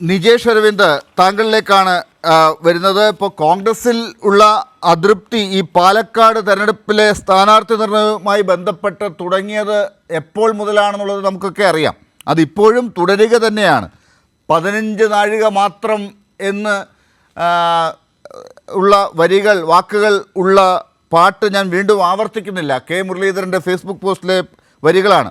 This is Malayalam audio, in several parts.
നിജേഷ് അരവിന്ദ് താങ്കളിലേക്കാണ് വരുന്നത്. ഇപ്പോൾ കോൺഗ്രസിൽ ഉള്ള അതൃപ്തി ഈ പാലക്കാട് തെരഞ്ഞെടുപ്പിലെ സ്ഥാനാർത്ഥി നിർണയവുമായി ബന്ധപ്പെട്ട് തുടങ്ങിയത് എപ്പോൾ മുതലാണെന്നുള്ളത് നമുക്കൊക്കെ അറിയാം. അതിപ്പോഴും തുടരുക തന്നെയാണ്. പതിനഞ്ച് നാഴിക മാത്രം എന്ന് ഉള്ള വരികൾ വാക്കുകൾ ഉള്ള പാട്ട് ഞാൻ വീണ്ടും ആവർത്തിക്കുന്നില്ല. കെ മുരളീധരന്റെ ഫേസ്ബുക്ക് പോസ്റ്റിലെ വരികളാണ്.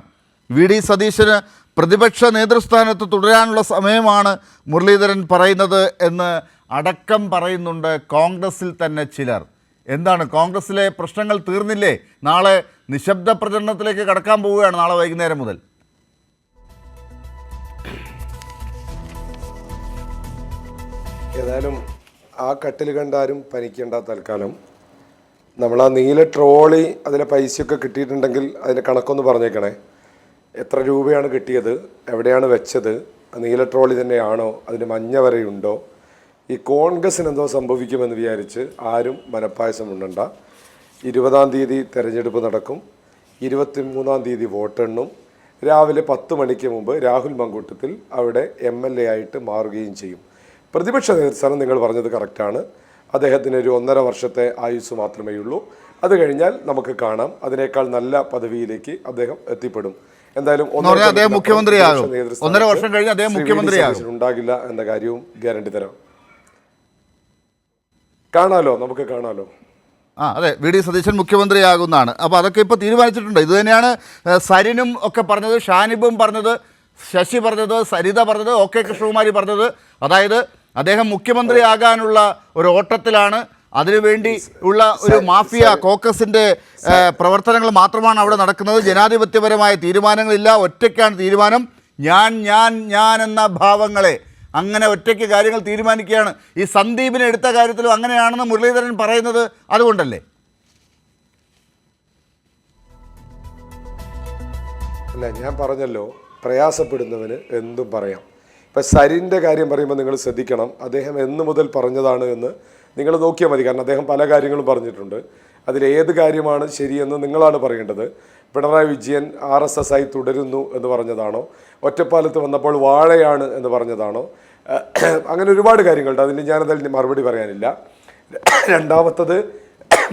വി ഡി സതീശന് പ്രതിപക്ഷ നേതൃസ്ഥാനത്ത് തുടരാനുള്ള സമയമാണ് മുരളീധരൻ പറയുന്നത് എന്ന് അടക്കം പറയുന്നുണ്ട് കോൺഗ്രസിൽ തന്നെ ചിലർ. എന്താണ്? കോൺഗ്രസിലെ പ്രശ്നങ്ങൾ തീർന്നില്ലേ? നാളെ നിശബ്ദ പ്രചരണത്തിലേക്ക് കടക്കാൻ പോവുകയാണ് നാളെ വൈകുന്നേരം മുതൽ. ഏതായാലും ആ കട്ടിൽ കണ്ടാരും പനിക്കേണ്ട തൽക്കാലം. നമ്മൾ ആ നീല ട്രോളി അതിലെ പൈസയൊക്കെ കിട്ടിയിട്ടുണ്ടെങ്കിൽ അതിന്റെ കണക്കൊന്ന് പറഞ്ഞേക്കണേ. എത്ര രൂപയാണ് കിട്ടിയത്? എവിടെയാണ് വെച്ചത്? നീല ട്രോളി തന്നെയാണോ? അതിന് മഞ്ഞ വരെയുണ്ടോ? ഈ കോൺഗ്രസിന് എന്തോ സംഭവിക്കുമെന്ന് വിചാരിച്ച് ആരും മനപ്പായസം ഉണ്ടണ്ട ഇരുപതാം തീയതി തെരഞ്ഞെടുപ്പ് നടക്കും. ഇരുപത്തി മൂന്നാം തീയതി വോട്ടെണ്ണും രാവിലെ പത്ത് മണിക്ക് മുമ്പ് രാഹുൽ മങ്കൂട്ടത്തിൽ അവിടെ എം എൽ എ ആയിട്ട് മാറുകയും ചെയ്യും. പ്രതിപക്ഷ നേതൃസ്ഥാനം നിങ്ങൾ പറഞ്ഞത് കറക്റ്റാണ്. അദ്ദേഹത്തിന് ഒരു ഒന്നര വർഷത്തെ ആയുസ് മാത്രമേ ഉള്ളൂ അത് കഴിഞ്ഞാൽ നമുക്ക് കാണാം. അതിനേക്കാൾ നല്ല പദവിയിലേക്ക് അദ്ദേഹം എത്തിപ്പെടും. എന്തായാലും അദ്ദേഹം മുഖ്യമന്ത്രിയാകും. ഒന്നര വർഷം കഴിഞ്ഞ് അദ്ദേഹം. മുഖ്യമന്ത്രിയാകും. ഉണ്ടാകില്ല എന്ന കാര്യവും ഗ്യാരണ്ടി തരാം കാണാലോ നമുക്ക് കാണാലോ ആ അതെ വി ഡി സതീശൻ മുഖ്യമന്ത്രിയാകുന്നതാണ് അപ്പോൾ അതൊക്കെ ഇപ്പോൾ തീരുമാനിച്ചിട്ടുണ്ട് ഇതുതന്നെയാണ് സരിനും ഒക്കെ പറഞ്ഞത് ഷാനിബും പറഞ്ഞത് ശശി പറഞ്ഞത് സരിത പറഞ്ഞത് ഒ കെ കൃഷ്ണകുമാരി പറഞ്ഞത് അതായത് അദ്ദേഹം മുഖ്യമന്ത്രിയാകാനുള്ള ഒരു ഓട്ടത്തിലാണ് അതിനുവേണ്ടി ഉള്ള ഒരു മാഫിയ കോക്കസിന്റെ പ്രവർത്തനങ്ങൾ മാത്രമാണ് അവിടെ നടക്കുന്നത്. ജനാധിപത്യപരമായ തീരുമാനങ്ങളില്ല. ഒറ്റയ്ക്കാണ് തീരുമാനം. ഞാൻ ഞാൻ ഞാൻ എന്ന ഭാവങ്ങളെ അങ്ങനെ ഒറ്റയ്ക്ക് കാര്യങ്ങൾ തീരുമാനിക്കുകയാണ്. ഈ സന്ദീപിനെ എടുത്ത കാര്യത്തിലും അങ്ങനെയാണെന്ന് മുരളീധരൻ പറയുന്നത് അതുകൊണ്ടല്ലേ? അല്ല ഞാൻ പറഞ്ഞല്ലോ പ്രയാസപ്പെടുന്നവന് എന്തും പറയാം. ഇപ്പം സരിന്റെ കാര്യം പറയുമ്പോൾ നിങ്ങൾ ശ്രദ്ധിക്കണം. അദ്ദേഹം എന്നു മുതൽ പറഞ്ഞതാണ് എന്ന് നിങ്ങൾ നോക്കിയാൽ മതി. കാരണം അദ്ദേഹം പല കാര്യങ്ങളും പറഞ്ഞിട്ടുണ്ട്. അതിലേത് കാര്യമാണ് ശരിയെന്ന് നിങ്ങളാണ് പറയേണ്ടത്. Pinarayi Vijayan R S S ആയി തുടരുന്നു എന്ന് പറഞ്ഞതാണോ? ഒറ്റപ്പാലത്ത് വന്നപ്പോൾ വാഴയാണ് എന്ന് പറഞ്ഞതാണോ? അങ്ങനെ ഒരുപാട് കാര്യങ്ങളുണ്ട്. അതിന് ഞാനതിൽ മറുപടി പറയാനില്ല. രണ്ടാമത്തത്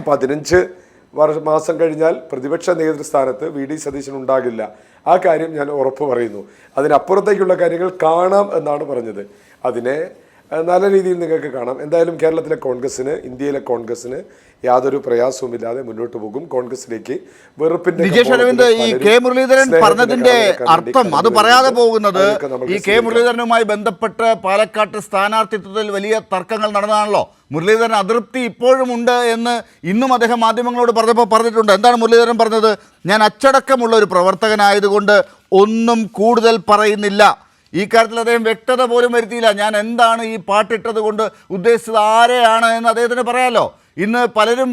പതിനഞ്ച് വർഷ മാസം കഴിഞ്ഞാൽ പ്രതിപക്ഷ നേതൃസ്ഥാനത്ത് വി ഡി സതീശൻ ഉണ്ടാകില്ല. ആ കാര്യം ഞാൻ ഉറപ്പ് പറയുന്നു. അതിനപ്പുറത്തേക്കുള്ള കാര്യങ്ങൾ കാണാം എന്നാണ് പറഞ്ഞത്. അതിനെ നല്ല രീതിയിൽ നിങ്ങൾക്ക് കാണാം. എന്തായാലും കേരളത്തിലെ കോൺഗ്രസ്സിന് ഇന്ത്യയിലെ കോൺഗ്രസ്സിന് യാതൊരു പ്രയാസവുമില്ലാതെ മുന്നോട്ട് പോകും. കോൺഗ്രസിലേക്ക് വെറുപ്പിന്റെ അരവിന്ദ് ഈ കെ മുരളീധരൻ പറഞ്ഞതിന്റെ അർത്ഥം അത് പറയാതെ പോകുന്നത് ഈ കെ മുരളീധരനുമായി ബന്ധപ്പെട്ട് പാലക്കാട്ട് സ്ഥാനാർത്ഥിത്വത്തിൽ വലിയ തർക്കങ്ങൾ നടന്നതാണല്ലോ. മുരളീധരൻ അതൃപ്തി ഇപ്പോഴും ഉണ്ട് എന്ന് ഇന്നും അദ്ദേഹം മാധ്യമങ്ങളോട് പറഞ്ഞപ്പോൾ പറഞ്ഞിട്ടുണ്ട്. എന്താണ് മുരളീധരൻ പറഞ്ഞത്? ഞാൻ അച്ചടക്കമുള്ള ഒരു പ്രവർത്തകനായതുകൊണ്ട് ഒന്നും കൂടുതൽ പറയുന്നില്ല. ഈ കാര്യത്തിൽ അദ്ദേഹം വ്യക്തത പോലും വരുത്തിയില്ല. ഞാൻ എന്താണ് ഈ പാട്ടിട്ടത് കൊണ്ട് ഉദ്ദേശിച്ചത്? ആരെയാണ് എന്ന് അദ്ദേഹത്തിന് പറയാമല്ലോ ഇന്ന് പലരും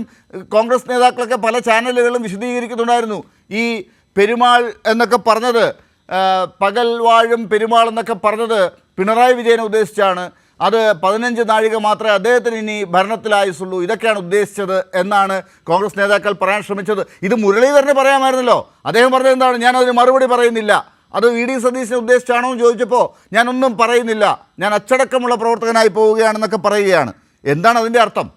കോൺഗ്രസ് നേതാക്കളൊക്കെ പല ചാനലുകളിലും വിശദീകരിക്കുന്നുണ്ടായിരുന്നു. ഈ പെരുമാൾ എന്നൊക്കെ പറഞ്ഞത് പകൽ വാഴും പെരുമാൾ എന്നൊക്കെ പറഞ്ഞത് പിണറായി വിജയനെ ഉദ്ദേശിച്ചാണ്. അത് പതിനഞ്ച് നാഴിക മാത്രമേ അദ്ദേഹത്തിന് ഇനി ഭരണത്തിലായുസുള്ളൂ ഇതൊക്കെയാണ് ഉദ്ദേശിച്ചത് എന്നാണ് കോൺഗ്രസ് നേതാക്കൾ പറയാൻ ശ്രമിച്ചത്. ഇത് മുരളീധരന് പറയാമായിരുന്നല്ലോ. അദ്ദേഹം പറഞ്ഞത് എന്താണ്? ഞാനതിന് മറുപടി പറയുന്നില്ല. അത് വി ഡി സതീശനെ ഉദ്ദേശിച്ചാണോ എന്ന് ചോദിച്ചപ്പോൾ ഞാനൊന്നും പറയുന്നില്ല. ഞാൻ അച്ചടക്കമുള്ള പ്രവർത്തകനായി പോവുകയാണെന്നൊക്കെ പറയുകയാണ്. എന്താണ് അതിന്റെ അർത്ഥം?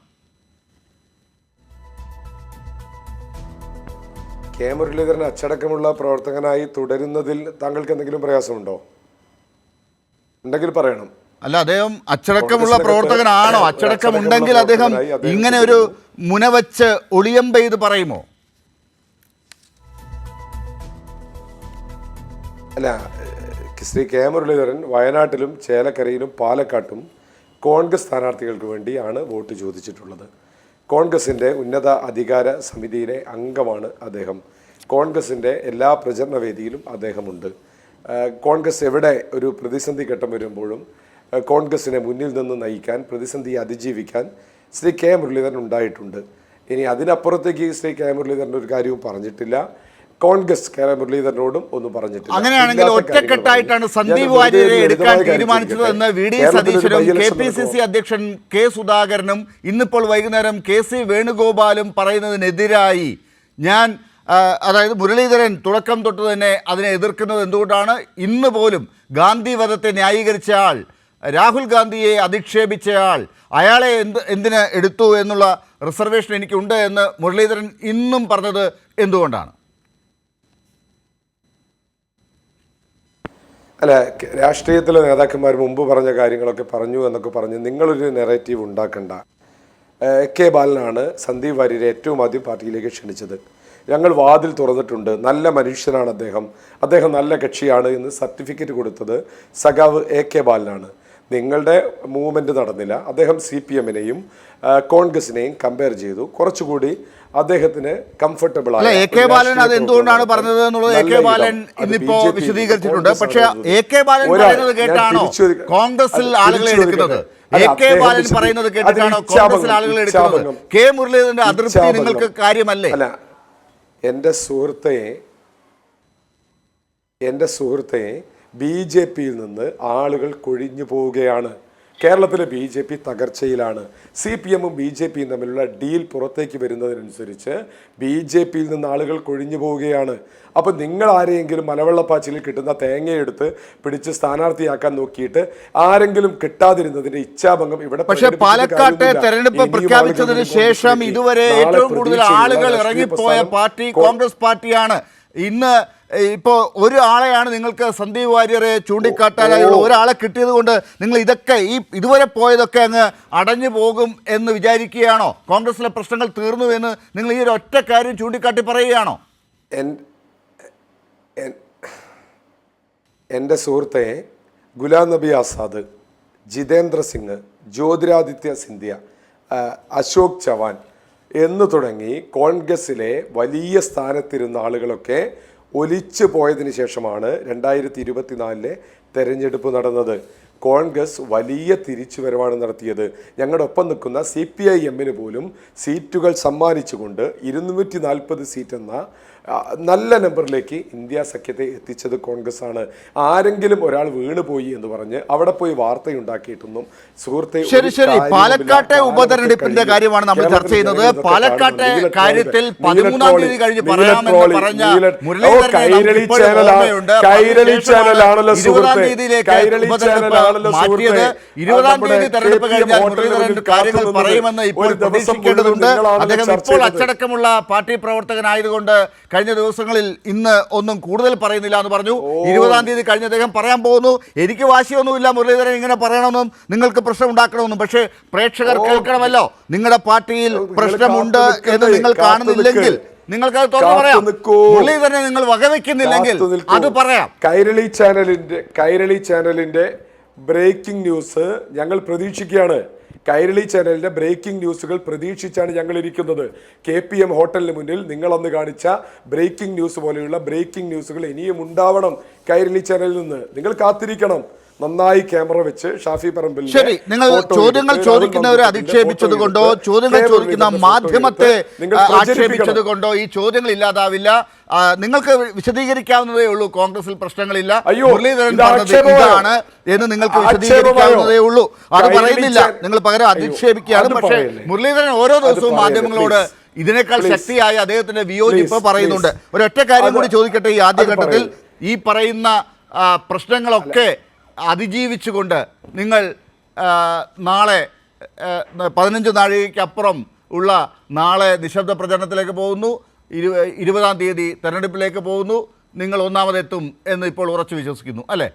കെ മുരളീധരൻ അച്ചടക്കമുള്ള പ്രവർത്തകനായി തുടരുന്നതിൽ താങ്കൾക്ക് എന്തെങ്കിലും പ്രയാസമുണ്ടോ? ഉണ്ടെങ്കിൽ പറയണം. അല്ല അദ്ദേഹം അച്ചടക്കമുള്ള പ്രവർത്തകനാണോ? അച്ചടക്കമുണ്ടെങ്കിൽ അദ്ദേഹം ഇങ്ങനെ ഒരു മുനവച്ച് ഒളിയമ്പ ചെയ്ത് പറയുമോ? അല്ല ശ്രീ കെ മുരളീധരൻ വയനാട്ടിലും ചേലക്കരയിലും പാലക്കാട്ടും കോൺഗ്രസ് സ്ഥാനാർത്ഥികൾക്ക് വേണ്ടിയാണ് വോട്ട് ചോദിച്ചിട്ടുള്ളത്. കോൺഗ്രസിന്റെ ഉന്നത അധികാര സമിതിയിലെ അംഗമാണ് അദ്ദേഹം. കോൺഗ്രസിന്റെ എല്ലാ പ്രചരണ വേദിയിലും അദ്ദേഹമുണ്ട്. കോൺഗ്രസ് എവിടെ ഒരു പ്രതിസന്ധി ഘട്ടം വരുമ്പോഴും കോൺഗ്രസിനെ മുന്നിൽ നിന്ന് നയിക്കാൻ പ്രതിസന്ധിയെ അതിജീവിക്കാൻ ശ്രീ കെ മുരളീധരൻ ഉണ്ടായിട്ടുണ്ട്. ഇനി അതിനപ്പുറത്തേക്ക് ശ്രീ കെ മുരളീധരൻ ഒരു കാര്യവും പറഞ്ഞിട്ടില്ല. കോൺഗ്രസ് കെ മുരളീധരനോടും ഒന്നും പറഞ്ഞിട്ടില്ല. അങ്ങനെയാണെങ്കിൽ ഒറ്റക്കെട്ടായിട്ടാണ് സന്ദീപ് വാര്യരെ എടുക്കാൻ തീരുമാനിച്ചത് എന്ന് വി ഡി സതീശനും കെ പി സി സി അധ്യക്ഷൻ കെ സുധാകരനും ഇന്നിപ്പോൾ വൈകുന്നേരം കെ സി വേണുഗോപാലും പറയുന്നതിനെതിരായി ഞാൻ അതായത് മുരളീധരൻ തുടക്കം തൊട്ട് തന്നെ അതിനെ എതിർക്കുന്നത് എന്തുകൊണ്ടാണ്? ഇന്ന് പോലും ഗാന്ധി വധത്തെ ന്യായീകരിച്ച ആൾ രാഹുൽ ഗാന്ധിയെ അധിക്ഷേപിച്ചയാൾ അയാളെ എന്ത് എന്തിന് എടുത്തു എന്നുള്ള റിസർവേഷൻ എനിക്കുണ്ട് എന്ന് മുരളീധരൻ ഇന്നും പറഞ്ഞത് എന്തുകൊണ്ടാണ്? അല്ല രാഷ്ട്രീയത്തിലെ നേതാക്കന്മാർ മുമ്പ് പറഞ്ഞ കാര്യങ്ങളൊക്കെ പറഞ്ഞു എന്നൊക്കെ പറഞ്ഞ് നിങ്ങളൊരു നെറേറ്റീവ് ഉണ്ടാക്കണ്ട. കെ ബാലനാണ് സന്ദീപ് വാര്യരെ ഏറ്റവും ആദ്യം പാർട്ടിയിലേക്ക് ക്ഷണിച്ചത്. ഞങ്ങൾ വാതിൽ തുറന്നിട്ടുണ്ട്. നല്ല മനുഷ്യനാണ് അദ്ദേഹം. അദ്ദേഹം നല്ല കക്ഷിയാണ് എന്ന് സർട്ടിഫിക്കറ്റ് കൊടുത്തത് സഖാവ് എ കെ ബാലനാണ്. നിങ്ങളുടെ മൂവ്മെന്റ് നടന്നില്ല. അദ്ദേഹം സി പി എമ്മിനെയും കോൺഗ്രസിനെയും കമ്പയർ ചെയ്തു. കുറച്ചുകൂടി അദ്ദേഹത്തിന് കംഫർട്ടബിൾ അല്ല എ കെ ബാലൻ അത് എന്തുകൊണ്ടാണ് പറഞ്ഞത് എന്നുള്ളത് എ കെ ബാലൻ ഇന്നിപ്പോ വിശദീകരിച്ചിട്ടുണ്ട്. പക്ഷേ എ കെ ബാലൻ പറയുന്നത് കേട്ടാണോ? കോൺഗ്രസിൽ ആളുകളെ എടുക്കുന്നത്. എ കെ ബാലൻ പറയുന്നത് കേട്ടിട്ടാണോ? കോൺഗ്രസിൽ ആളുകളെ എടുക്കുന്നത്? കെ മുരളീധരന്റെ അതിർത്തി നിങ്ങൾക്ക് കാര്യമല്ലേ? അല്ല എന്റെ സുഹൃത്തെ എന്റെ സുഹൃത്തെ ബി ജെ പിയിൽ നിന്ന് ആളുകൾ കൊഴിഞ്ഞു പോവുകയാണ്. കേരളത്തിലെ ബി ജെ പി തകർച്ചയിലാണ്. സി പി എമ്മും ബി ജെ പിയും തമ്മിലുള്ള ഡീൽ പുറത്തേക്ക് വരുന്നതിനനുസരിച്ച് ബി ജെ പിയിൽ നിന്ന് ആളുകൾ കൊഴിഞ്ഞു പോവുകയാണ്. അപ്പോൾ നിങ്ങൾ ആരെയെങ്കിലും മലവെള്ളപ്പാച്ചിലിൽ കിട്ടുന്ന തേങ്ങയെടുത്ത് പിടിച്ച് സ്ഥാനാർത്ഥിയാക്കാൻ നോക്കിയിട്ട് ആരെങ്കിലും കിട്ടാതിരുന്നതിന്റെ ഇച്ഛാഭംഗം ഇവിടെ പക്ഷേ പാലക്കാട്ടെ തെരഞ്ഞെടുപ്പ് പ്രഖ്യാപിച്ചതിന് ശേഷം ഇതുവരെ ഏറ്റവും കൂടുതൽ ആളുകൾ ഇറങ്ങിപ്പോയ പാർട്ടി കോൺഗ്രസ് പാർട്ടിയാണ്. ഇന്ന് ഇപ്പോൾ ഒരാളെയാണ് നിങ്ങൾക്ക് സന്ദീപ് വാര്യരെ ചൂണ്ടിക്കാട്ടാനായുള്ള ഒരാളെ കിട്ടിയത് കൊണ്ട് നിങ്ങൾ ഇതൊക്കെ ഈ ഇതുവരെ പോയതൊക്കെ അങ്ങ് അടഞ്ഞു പോകും എന്ന് വിചാരിക്കുകയാണോ? കോൺഗ്രസിലെ പ്രശ്നങ്ങൾ തീർന്നു എന്ന് നിങ്ങൾ ഈ ഒരു ഒറ്റ കാര്യം ചൂണ്ടിക്കാട്ടി പറയുകയാണോ? എൻ- എൻ- എന്റെ സുഹൃത്തെ ഗുലാം നബി ആസാദ് ജിതേന്ദ്ര സിംഗ് ജ്യോതിരാദിത്യ സിന്ധ്യ അശോക് ചവാൻ എന്ന് തുടങ്ങി കോൺഗ്രസിലെ വലിയ സ്ഥാനത്തിരുന്ന ആളുകളൊക്കെ ഒലിച്ചു പോയതിനു ശേഷമാണ് രണ്ടായിരത്തി ഇരുപത്തിനാലിലെ തെരഞ്ഞെടുപ്പ് നടന്നത്. കോൺഗ്രസ് വലിയ തിരിച്ചുവരവാണ് നടത്തിയത്. ഞങ്ങളുടെ ഒപ്പം നിൽക്കുന്ന സി പി ഐ എമ്മിന് പോലും സീറ്റുകൾ സമ്മാനിച്ചുകൊണ്ട് ഇരുന്നൂറ്റി നാൽപ്പത് സീറ്റ് എന്ന ആ, നല്ല നമ്പറിലേക്ക് ഇന്ത്യ സഖ്യത്തെ എത്തിച്ചത് കോൺഗ്രസ് ആണ് ആരെങ്കിലും ഒരാൾ വീണുപോയി എന്ന് പറഞ്ഞ് അവിടെ പോയി വാർത്തയുണ്ടാക്കിയിട്ടൊന്നും സുഹൃത്തെ ശരി ശരി. പാലക്കാട്ടെ ഉപതെരഞ്ഞെടുപ്പിന്റെ കാര്യമാണ് നമ്മൾ ചർച്ച ചെയ്യുന്നത്. പാലക്കാട്ടെ കാര്യത്തിൽ പതിമൂന്നാം തീയതി കഴിഞ്ഞ് പറയാമെന്ന് പറഞ്ഞ കൈരളി നമുക്ക് ഇപ്പോഴും ചാനലാ- കൈരളി ചാനലാണല്ലോ സുഹൃത്തെ. കൈരളി ഉപതെരഞ്ഞെടുപ്പ് ചാനലാണല്ലോ മാറ്റിയത്. സുഹൃത്തെ. ഇരുപതാം നമ്മുടെ തീയതി തെരഞ്ഞെടുപ്പ് കഴിഞ്ഞാൽ മുരളീധരൻ കാര്യങ്ങൾ പറയുമെന്ന് ഇപ്പോൾ പ്രതീക്ഷിക്കേണ്ടതുണ്ട്. അദ്ദേഹം ഇപ്പോൾ അച്ചടക്കമുള്ള പാർട്ടി പ്രവർത്തകനായതുകൊണ്ട് കഴിഞ്ഞ ദിവസങ്ങളിൽ ഇന്ന് ഒന്നും കൂടുതൽ പറയുന്നില്ല എന്ന് പറഞ്ഞു. ഇരുപതാം തീയതി കഴിഞ്ഞ അദ്ദേഹം പറയാൻ പോകുന്നു. എനിക്ക് വാശിയൊന്നുമില്ല മുരളീധരൻ ഇങ്ങനെ പറയണമെന്നും നിങ്ങൾക്ക് പ്രശ്നം ഉണ്ടാക്കണമെന്നും പക്ഷേ പ്രേക്ഷകർ കേൾക്കണമല്ലോ. നിങ്ങളുടെ പാർട്ടിയിൽ പ്രശ്നമുണ്ട് എന്ന് നിങ്ങൾ കാണുന്നില്ലെങ്കിൽ. നിങ്ങൾക്ക് അത് തുറന്നു പറയാം. മുരളീധരനെ നിങ്ങൾ വകവെക്കുന്നില്ലെങ്കിൽ അത് പറയാം. കൈരളി ചാനലിന്റെ കൈരളി ചാനലിന്റെ ബ്രേക്കിംഗ് ന്യൂസ് ഞങ്ങൾ പ്രതീക്ഷിക്കുകയാണ്. കൈരളി ചാനലിന്റെ ബ്രേക്കിംഗ് ന്യൂസുകൾ പ്രതീക്ഷിച്ചാണ് ഞങ്ങൾ ഇരിക്കുന്നത് കെ പി എം ഹോട്ടലിന് മുന്നിൽ നിങ്ങളന്ന് കാണിച്ച ബ്രേക്കിംഗ് ന്യൂസ് പോലെയുള്ള ബ്രേക്കിംഗ് ന്യൂസുകൾ ഇനിയും ഉണ്ടാവണം കൈരളി ചാനലിൽ നിന്ന്. നിങ്ങൾ കാത്തിരിക്കണം. നന്നായി ക്യാമറ വെച്ച് ഷാഫി പറമ്പിൽ ശരി നിങ്ങൾ ചോദ്യങ്ങൾ ചോദിക്കുന്നവരെ അധിക്ഷേപിച്ചത് കൊണ്ടോ ചോദ്യങ്ങൾ ചോദിക്കുന്ന മാധ്യമത്തെ ആക്ഷേപിച്ചത് കൊണ്ടോ ഈ ചോദ്യങ്ങൾ ഇല്ലാതാവില്ല? നിങ്ങൾക്ക് വിശദീകരിക്കാവുന്നതേ ഉള്ളൂ കോൺഗ്രസിൽ പ്രശ്നങ്ങളില്ല. മുരളീധരൻ ഇത് ഇതാണ് എന്ന് നിങ്ങൾക്ക്? വിശദീകരിക്കാവുന്നതേ ഉള്ളൂ. അത് പറയുന്നില്ല. നിങ്ങൾ പകരം അധിക്ഷേപിക്കുകയാണ്. പക്ഷേ മുരളീധരൻ ഓരോ ദിവസവും മാധ്യമങ്ങളോട് ഇതിനേക്കാൾ ശക്തിയായ അദ്ദേഹത്തിന്റെ വിയോജിപ്പ് പറയുന്നുണ്ട്. ഒരൊറ്റ കാര്യം കൂടി ചോദിക്കട്ടെ ഈ ആദ്യഘട്ടത്തിൽ? ഈ പറയുന്ന പ്രശ്നങ്ങളൊക്കെ അതിജീവിച്ചുകൊണ്ട് നിങ്ങൾ നാളെ പതിനഞ്ച് നാഴികയ്ക്കപ്പുറം ഉള്ള നാളെ നിശബ്ദ പ്രചരണത്തിലേക്ക് പോകുന്നു. ഇരു ഇരുപതാം തീയതി തെരഞ്ഞെടുപ്പിലേക്ക് പോകുന്നു. നിങ്ങൾ ഒന്നാമതെത്തും എന്ന് ഇപ്പോൾ ഉറച്ചു വിശ്വസിക്കുന്നു. അല്ലേ?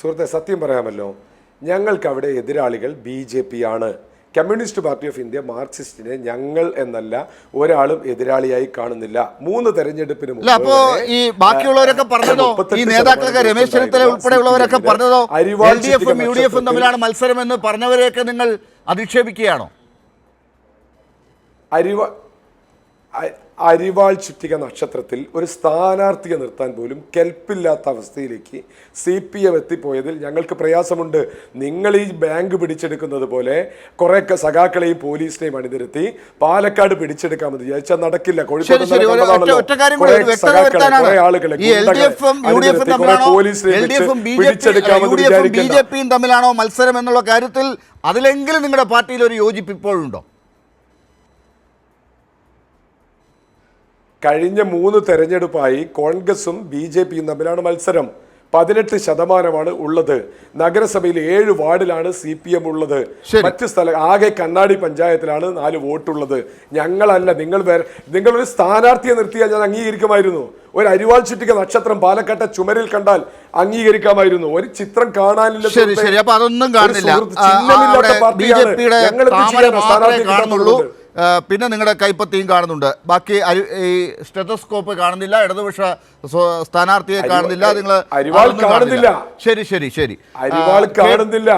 സുഹൃത്തെ സത്യം പറയാമല്ലോ. ഞങ്ങൾക്ക് അവിടെ എതിരാളികൾ ബി ജെ പി ആണ്. കമ്മ്യൂണിസ്റ്റ് പാർട്ടി ഓഫ് ഇന്ത്യ മാർക്സിസ്റ്റിനെ ഞങ്ങൾ എന്നല്ല ഒരാളും എതിരാളിയായി കാണുന്നില്ല. മൂന്ന് തെരഞ്ഞെടുപ്പിന് അപ്പോ ഈ ബാക്കിയുള്ളവരൊക്കെ പറഞ്ഞതോ? ഈ 38 നേതാക്കളൊക്കെ രമേശ് ചെന്നിത്തല ഉൾപ്പെടെയുള്ളവരൊക്കെ പറഞ്ഞതോ? എൽ ഡി എഫും യു ഡി എഫും തമ്മിലാണ് മത്സരമെന്ന് പറഞ്ഞവരെയൊക്കെ നിങ്ങൾ അധിക്ഷേപിക്കുകയാണോ? അരിവ അരിവാൾ ചുറ്റിക നക്ഷത്രത്തിൽ ഒരു സ്ഥാനാർത്ഥിയെ നിർത്താൻ പോലും കെൽപ്പില്ലാത്ത അവസ്ഥയിലേക്ക് സി പി എം എത്തിപ്പോയതിൽ ഞങ്ങൾക്ക് പ്രയാസമുണ്ട്. നിങ്ങൾ ഈ ബാങ്ക് പിടിച്ചെടുക്കുന്നത് പോലെ കുറേ സഖാക്കളെയും പോലീസിനെയും അണിനിരത്തി പാലക്കാട് പിടിച്ചെടുക്കാമെന്ന് വിചാരിച്ചാൽ നടക്കില്ല. കോഴിക്കോട് തമ്മിലാണോ മത്സരം എന്നുള്ള കാര്യത്തിൽ അതിലെങ്കിലും നിങ്ങളുടെ പാർട്ടിയിൽ ഒരു യോജിപ്പ് ഇപ്പോഴുണ്ടോ? കഴിഞ്ഞ മൂന്ന് തെരഞ്ഞെടുപ്പായി കോൺഗ്രസും ബി ജെ പിയും തമ്മിലാണ് മത്സരം. പതിനെട്ട് ശതമാനമാണ് ഉള്ളത്. നഗരസഭയിൽ ഏഴ് വാർഡിലാണ് സി പി എം ഉള്ളത്. മറ്റ് സ്ഥല ആകെ കണ്ണാടി പഞ്ചായത്തിലാണ് നാല് വോട്ടുള്ളത്. ഞങ്ങളല്ല നിങ്ങൾ വേറെ നിങ്ങളൊരു സ്ഥാനാർത്ഥിയെ നിർത്തിയാൽ ഞാൻ അംഗീകരിക്കുമായിരുന്നു. ഒരു അരിവാൾ ചുറ്റിക നക്ഷത്രം പാലക്കാട്ടെ ചുമരിൽ കണ്ടാൽ അംഗീകരിക്കാമായിരുന്നു. ഒരു ചിത്രം കാണാനില്ല ശരി ശരി. അപ്പൊ അതൊന്നും കാണുന്നില്ല. ചിഹ്നമില്ലാത്ത പാർട്ടിയാണ്. ഞങ്ങൾ സ്ഥാനാർത്ഥി കാണുന്നുള്ളൂ. പിന്നെ നിങ്ങളുടെ കൈപ്പത്തിയും കാണുന്നുണ്ട്. ബാക്കി ഈ സ്റ്റെത്തോസ്കോപ്പ് കാണുന്നില്ല ഇടതുപക്ഷ സ്ഥാനാർത്ഥിയെ കാണുന്നില്ല നിങ്ങൾ കാണുന്നില്ല. ശരി ശരി ശരി. കാണുന്നില്ല.